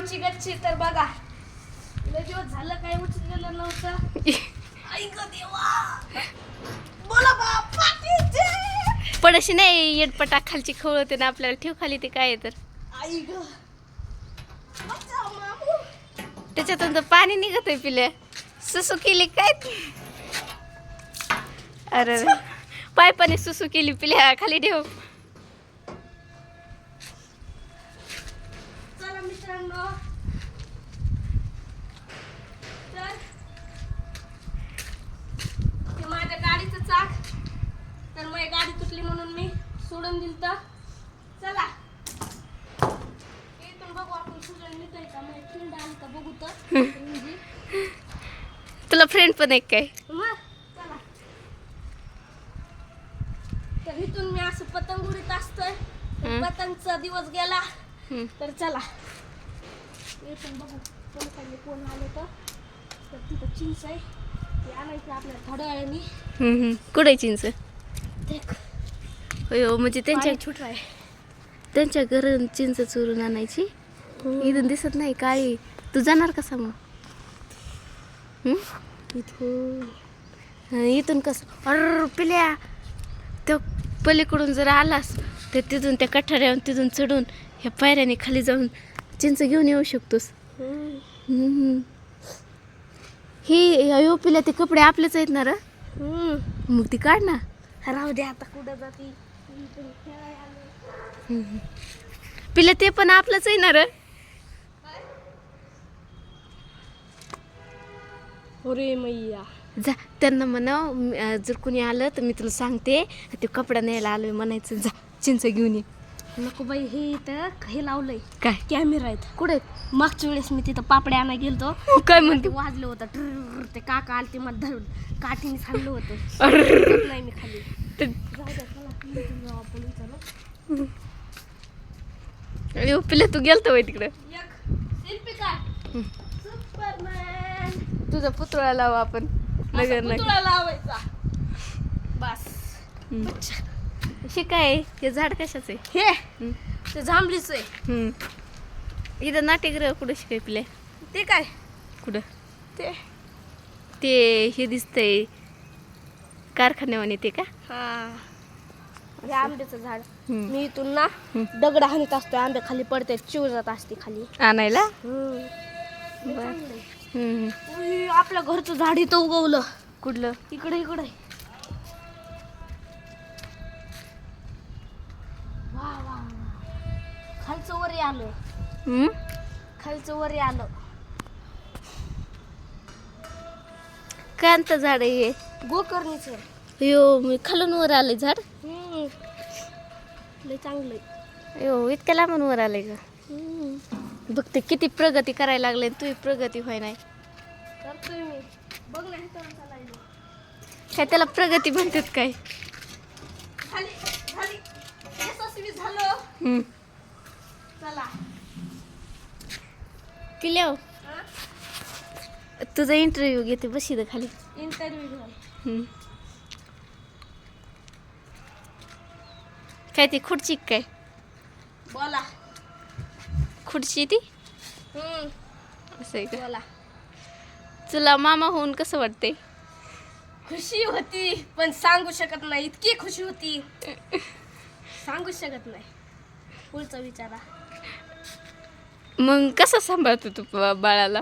आमची गच्ची तर बघा. लय दिवस झालं काय उचललेलं नव्हतं. ग देवा. बोला. पडशी नाही येडपटा खालची खवळ होते ना आपल्याला ठेव खाली ते काय आहे तर. आई ग. बचाव मामू. त्याच्यातून तर पाणी निघत आहे पिल्या सुसू केली काय? अरे पायपाने सुसू केली पिल्या. खाली ठेव चला मित्रांनो तर हे माझ्या गाडीचं चाक. तर माझी गाडी तुटली म्हणून मी सोडून दिल तर चला. इथून बघू आपण सुजन निघतोय का? माझी फ्रेंड आली का बघू तर. म्हणजे तुला फ्रेंड पण एक काय? मग चला. तर इथून मी असं पतंग उडीत असतोय. तर. पतंगचा दिवस गेला. तर चला. इथून बघू कोण खाली कोण आलं तर. तर तिथं चिंच आहे. ते आणायचं आपल्याला थोड्या वेळाने हम्म. कुठे चिंच? देख. होय हो म्हणजे त्यांच्या छोट आहे. त्यांच्या घरून चिंच चोरून आणायची? इथून दिसत नाही काळी तू जाणार कसा मग? हम्म? इथून. हं, इथून कसं? अर पिल्या. त्या पलीकडून जर आलास तर तिथून त्या कठाऱ्यावर तिथून चढून ह्या पायऱ्याने खाली जाऊन चिंच घेऊन येऊ शकतोस. ही अयो पिल्या ते कपडे आपलेच आहेत ना र? मग ती काढ ना. राहू दे आता कुठं जाती. पिल्या ते पण आपलंच आहे ना र? अरे मैया. जा त्यांना म्हणाव जर कोणी आलं तर मी तुला सांगते ते कपडा न्यायला आलोय म्हणायचं. जा चिंच घेऊन ये. नको बाई हे इथं हे लावलंय. काय? कॅमेरा आहेत. कुठे? मागच्या वेळेस मी तिथं पापड्या आणायला गेलतो. काय ते म्हणते? वाजलं होतं. ट्रररर, ते काका आले ते मला धरून. काठीने सांगलं होतं. नाही मी खाली ते जाऊ द्या चला इथून जाऊ आपण चला अयो, पिल्या तू गेलतो बाई तिकडे. तुझा पुतळा लाव आपण. नगर नगर बस. हम्म. हे काय हे झाड कशाचं आहे? हे. हम्म. ते जांभळीच आहे. हम्म. इथं नाट्यगृह कुठं शिकाय पिल्या ते काय? कुठं? ते. ते हे दिसतंय. कारखान्यावाने ते का? हा. हे आंब्याचं झाड. हम्म. मी इथून ना हम्म. दगड हाणीत असतो आंबे खाली पडते चिव जात असते खाली. आणायला? आहे. हम्म. उई, आपल्या घरचं झाड इथं उगवलं. कुठलं? इकडे इकडे. खालचं वरी आलं. हम्म? खालचं वरी आलं. कांत झाड आहे हे. गोकर्णीचं यो मी खालून वर आले झाड. हम्म. लय चांगलं आहे. यो इतक्या लांबून वर आले का बघ ते किती प्रगती करायला लागले तुझी प्रगती होय नाही. करतोय मी. बघ काय त्याला प्रगती म्हणतात काय? झाली झाली. यशस्वी झालो. हम्म. हा? तुझा इंटरव्ह्यू घेते बस इथं खाली इंटरव्ह्यू. काय ती खुर्ची काय? बोला. खुर्ची ती? असं आहे का? बोला. तुला मामा होऊन कसं वाटते खुशी होती पण सांगू शकत नाही. इतकी खुशी होती. सांगू शकत नाही. पुढचा विचारा. मग कसं सांभाळतो तू बाळाला?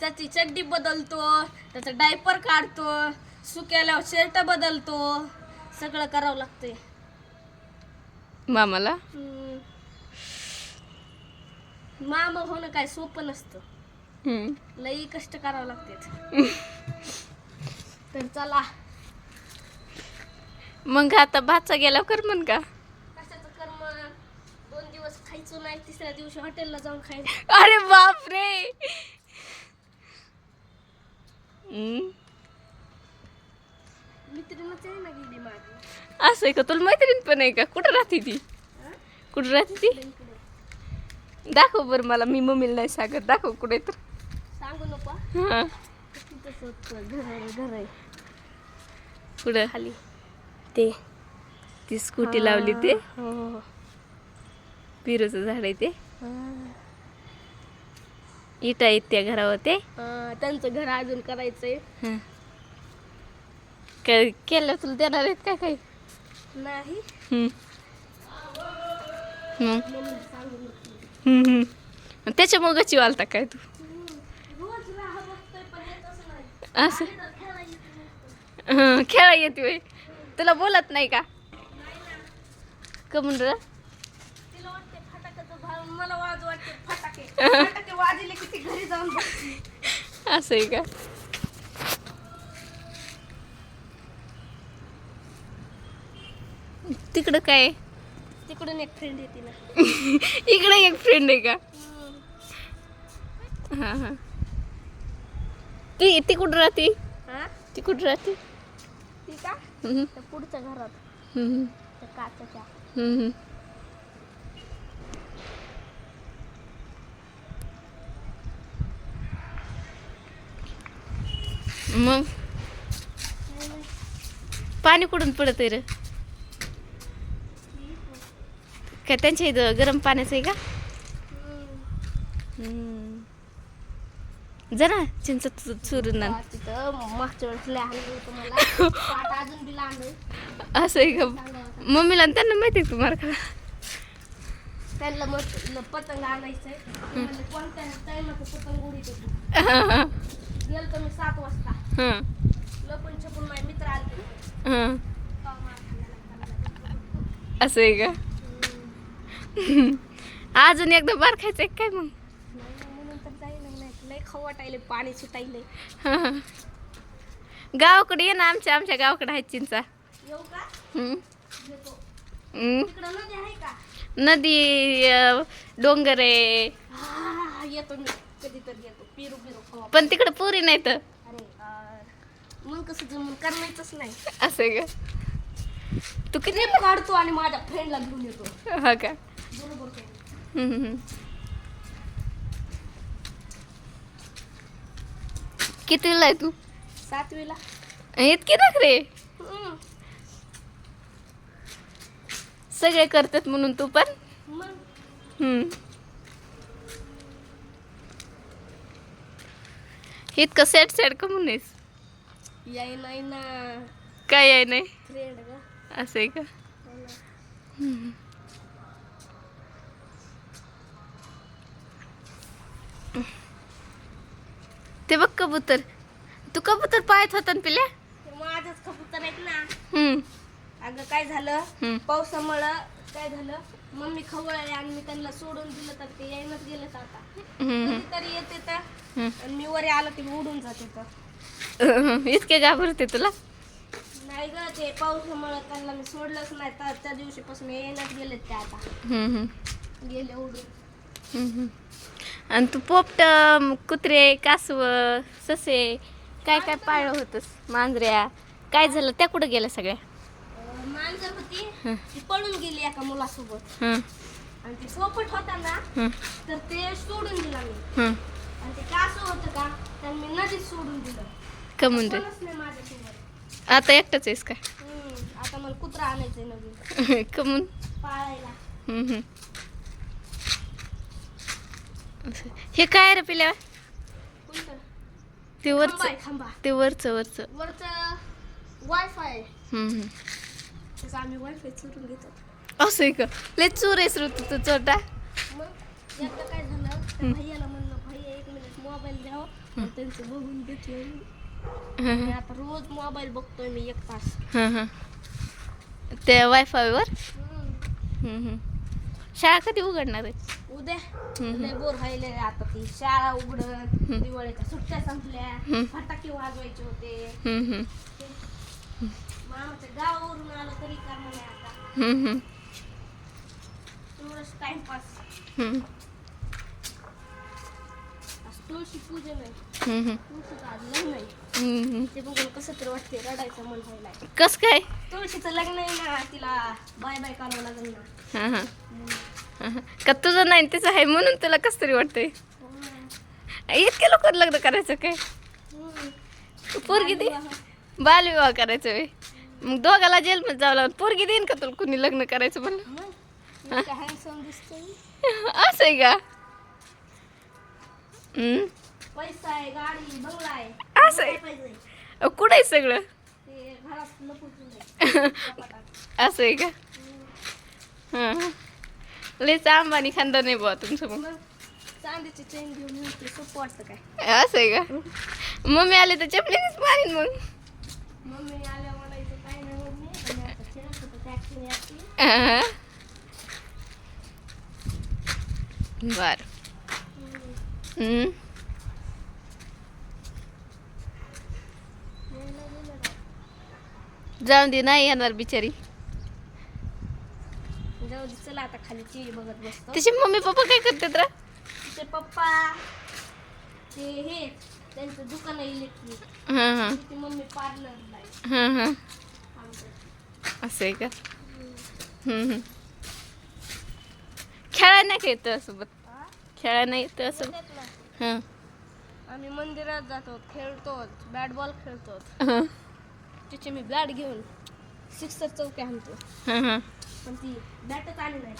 त्याची चड्डी बदलतो त्याचं डायपर काढतो सुक्याल्यावर शर्ट बदलतो सगळं करावं लागतंय. मामाला? हम्म. मामा होणं काय सोपं नसतं. हम्म. लई कष्ट करावं लागते तर चला. मग आता भातचा गेला कर म्हण का? खायचो नाही तिसऱ्या दिवशी हॉटेलला जाऊन खायचं अरे बाप रे हम्म. मित्रीनच आहे ना गेली माझी असं आहे का? तुला मैत्रीण पण आहे का? कुठं राहते ती? हा? कुठं राहते ती? इकडे. दाखव बरं मला मी मम्मीला नाही सांगत. दाखव कुठे तर. सांगू नको. हां. तिथंच होतं, घर आहे घर आहे. कुठं? खाली. ते. ती स्कूटी लावली ते. हो. पिरूचं झाड आहे ते. इटा आहेत त्या घरावर ते त्यांचं घर अजून करायचंय. काय केलं तुला देणार आहेत काय काही? नाही. मग? मम्मी सांगून होती. त्याच्यामुळे गच्ची वालता काय तू? असं? खेळा येते तुला बोलत नाही का? कमून र तिला वाटते फटाक्याचं भाव मला वाज वाटते फटाके फटाके वाजले घरी जाऊन असं आहे का? तिकडं काय? तिकडून एक फ्रेंड येते ना. इकडे एक फ्रेंड आहे का? हा हा. ती ती कुठं राहते? हा? ती कुठं राहते? ती का? हम्म, त्या पुढच्या घरात. हम्म, त्या काचाच्या. हम्म. मग? पाणी कुठून पडत आहे रे? काय त्यांच्या इथं गरम पाण्याचं आहे का. जरा चिंच चुरून ना तिथं मागच्या वेळेस आणलं होतं मला आता अजून बी लहान आहे असं आहे का. मम्मीला आणि त्यांना माहिती आहे तुम्हाला का? त्यांना ल- पतंग आणायचंय. म्हणले, कोणत्या टायमाचं पतंग उडीत गेलं तर मी सात वाजता. असं आहे का? अजून एकदा बार खायचं आहे काय मग? खाऊ वाटायले पाणी सुटायले. गावाकडे ये ना आमच्या आमच्या गावाकडे आहेत चिंचा. नदी आहे का नदी अं, डोंगर आहे. पण तिकडे पुरी नाही तर. मग कसं जमून करण्याचंच नाही. असं का? तू किती काढतो आणि माझ्या फ्रेंडला घेऊन येतो. हा का? बरोबर काय हम्म, हम्म. कितीला आहे तू? सातवीला. इतकी नखरे हम्म. सगळे करतात म्हणून तू पण? मग? हम्म. इतकं सेट सेट का म्हणूनच याय नाही ना काय आहे नाही फ्रेंड ग असं आहे का. हम्म. ते बघ कबूतर तू कबूतर पाहत होता ना पिल्या ते माझंच कबूतर आहेत ना हम्म, अगं काय झालं हम्म. पावसामुळं काय झालं मम्मी खवळले आणि मी त्यांना सोडून दिलं तर ते येईनच गेलं आता हम्म, कधीतरी येते तर हम्म. आणि मी वरी आलं की उडून जाते तर इतके घाबरते तुला? नाही ग ते पावसामुळं त्यांना मी सोडलंच नाही. तर त्या दिवशीपासून येईनच गेले ते आता. हम्म. गेले उडून. हम्म. आणि तू पोपट कुत्रे कासव ससे काय काय पाळलं होतस? मांजऱ्या. काय झालं? त्या कुठं गेल्या सगळ्या? मांजर होती. ती पळून गेली एका मुलासोबत. हं, आणि ते पोपट होता ना हं, तर ते सोडून दिला मी. हं. आणि ते कासव होतं का तर मी नदीत सोडून दिलं. नाही माझ्यासोबत आता एकटाच आहेस का? आता मला कुत्रा आणायचंय नवीन. कमून पाळायला. हे काय रे पिल्या? ते वरच. आहे, खांबा. ते वरचं वरचं. वरचं वायफाय आहे. आम्ही वायफाय चोरून घेतो. असं आहे का? लय चोर आहेस रे तू चोरटा. मग एकदा काय झालं भैयाला म्हणलं भैया एक मिनिट मोबाईल द्यावं. त्यांचं बघून घेतलं हं, हं. आता रोज मोबाईल बघतोय मी एक तास हं, हं. त्या वायफायवर हम्म. शाळा कधी उघडणार आहे उद्या. लय बोर व्हायले आता ती शाळा उघडत. दिवाळीच्या सुट्ट्या संपल्या. फटाके वाजवायचे होते हम्म, हम्म. मामाच्या गावावरून आलं तरी काम नाही आता हम्म, हम्म. तेवढंच टाइमपास तुळशी पूजन आहे. तुळशीचं आज लग्न आहे. ते बघून कसं तरी वाटते रडायचं मन व्हायला. कस काय? तुळशीचं लग्न आहे ना तिला बाय बाय करावं लागेल ना. का तुझं नाही तिचं आहे म्हणून तुला कस तरी वाटतंय? इतके लोक लग्न करायचं काय? पोरगी दे. बालविवाह. करायचं वे मग दोघाला जेलमध्ये जावं लागलं. पोरगी देईन का तुला कुणी लग्न करायचं म्हणलं? असं आहे का. पैसा आहे गाडी बंगला आहे. असं आहे. अहो, कुठं आहे सगळं? ते घरात. असं आहे का? हां लयच अंबानी खानदार नाही बुवा तुमचं मग. मग चांदीची चेन घेऊन येऊन ते सोपं वाटतं काय? असं आहे का? मम्मी आले तर चपलीनेच मारीन मग. मम्मी आल्या म्हणायचं काय नाही मम्मी आणि आता खेळत होतं टॅक्सी असती अहं. बर. हम्म. जाऊन दे नाही येणार बिचारी. जाऊ दे चला आता खाली टीव्ही बघत बसतो. तिचे मम्मी पप्पा काय करतात रा? तिचे पप्पा ते हे त्यांचं दुकान आहे इलेक्ट्रिक. हां हां. तिची मम्मी पार्लरला आहे. हां हां. असं आहे का? हम्म, हम्म. खेळायला नाही येतं सोबत खेळायला नाही येतं असं. हां. आम्ही मंदिरात जातो खेळतो बॅट बॉल खेळतो हां तिचे मी बॅट घेऊन सिक्सर चौके आणतो. हां हां. पण ती बॅटच आली नाही.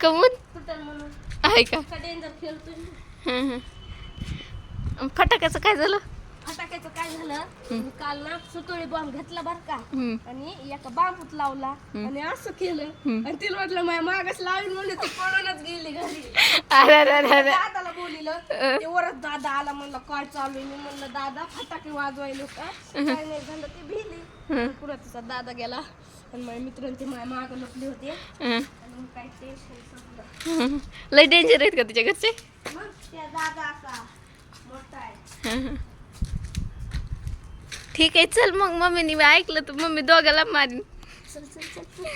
कमून? तुटल म्हणून? आहे का? डेंजर खेळतोय. मी. हं, हं. फटाक्याचं काय झालं? फटाक्याचं काय झालं? मी काल ना सुतळी बॉम्ब घेतला बर का. आणि एका बांबूत लावला. आणि असं केलं. आणि तिला वाटलं माझ्या मागच लावून म्हणलं ती पळूनच गेली घरी. अरे अरे अरे अरे. दादाला बोलिलं. ते वरच दादा आला म्हणलं काय चालू आहे? मी म्हणलं दादा फटाके वाजवायलो का काय नाही झालं ती भिली. पुढे तिचा दादा गेला. आणि माझ्या मित्रांनी ते माझ्या मागं लपले होते. हं, आणि मग काही टेन्शन संपलं हं. लय डेंजर आहेत का तुझ्या घरचे? मग त्या दादा असा मोठा आहे. हं. ठीक आहे चल मग मम्मीनी मी ऐकलं तर मम्मी दोघाला मारीन. चल चल चल,